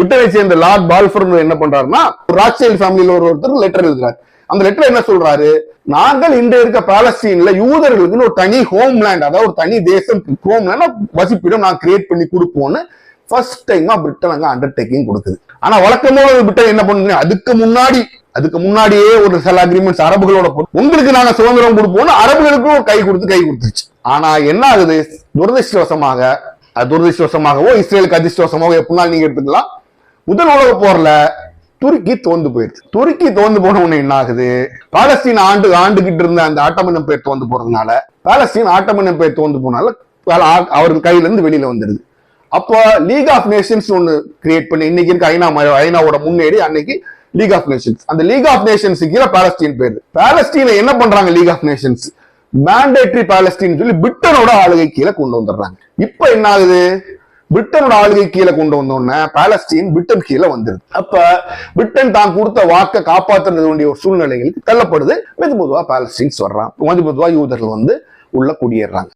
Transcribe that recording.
பிரிட்டனை சேர்ந்த Lord Balfour என்ன பண்றாருன்னா ராக்சைல் ஃபேமிலியில ஒரு ஒருத்தர் லெட்டர் எழுதுறாரு. அந்த லெட்டர் என்ன சொல்றாரு? நாங்கள் இன்று இருக்க பாலஸ்தீன்ல யூதர்களுக்குன்னு ஒரு தனி ஹோம்லேண்ட் அதாவது ஒரு தனி தேசம் ஹோம்லேண்ட் வசிப்பிடம் நான் கிரியேட் பண்ணி கொடுப்போம்னு ஃபர்ஸ்ட் டைமா பிரிட்டன் அங்க அண்டர்டேக்கிங் கொடுக்குது. ஆனா வழக்கமா பிரிட்டன் என்ன பண்ணுங்க அதுக்கு முன்னாடி அதுக்கு முன்னாடியே ஒரு சில அக்ரிமெண்ட்ஸ் அரபுகளோட உங்களுக்கு நாங்க சுதந்திரம் கொடுப்போம்னு அரபுகளுக்கும் ஒரு கை கொடுத்து கை கொடுத்துருச்சு ஆனா என்ன ஆகுது? துரதிருஷ்டவசமாக துரதிருஷ்டவசமாகவோ இஸ்ரேலுக்கு அதிர்ஷ்டவசமாகவோ எப்படினாலும் நீங்க எடுத்துக்கலாம். முதல் உலக போர்ல துருக்கி தோந்து போயிருச்சு. துருக்கி தோந்து போன உடனே என்ன ஆகுது பாலஸ்தீன் ஆண்டு ஆண்டுகிட்டு இருந்த அந்த ஆட்டமனம் பேர் தோந்து போறதுனால பாலஸ்தீன் ஆட்டமனம் பேர் தோந்து போனால அவர் கையில இருந்து வெளியில வந்துடுது அப்போ லீக் ஆஃப் நேஷன்ஸ் ஒன்று கிரியேட் பண்ணி இன்னைக்கு இருக்க ஐநா ஐநாவோட முன்னேறி அன்னைக்கு லீக் ஆஃப் நேஷன்ஸ் அந்த லீக் ஆஃப் நேஷன்ஸ் கீழே பாலஸ்தீன் பேர். பாலஸ்தீனை என்ன பண்றாங்க league of nations mandatory Palestine சொல்லி பிரிட்டனோட ஆளுகை கீழே கொண்டு வந்துடுறாங்க. இப்ப என்ன ஆகுது பிரிட்டனோட ஆளுகை கீழே கொண்டு வந்தோடனே பாலஸ்தீன் பிரிட்டன் கீழே வந்துருது. அப்ப பிரிட்டன் தான் கொடுத்த வாக்கை காப்பாற்றுறது வேண்டிய ஒரு சூழ்நிலைகளுக்கு தள்ளப்படுது. மெது மெதுவா பாலஸ்தீன்ஸ் வர்றான் மெது மெதுவா யூதர்கள் வந்து உள்ள குடியேறாங்க.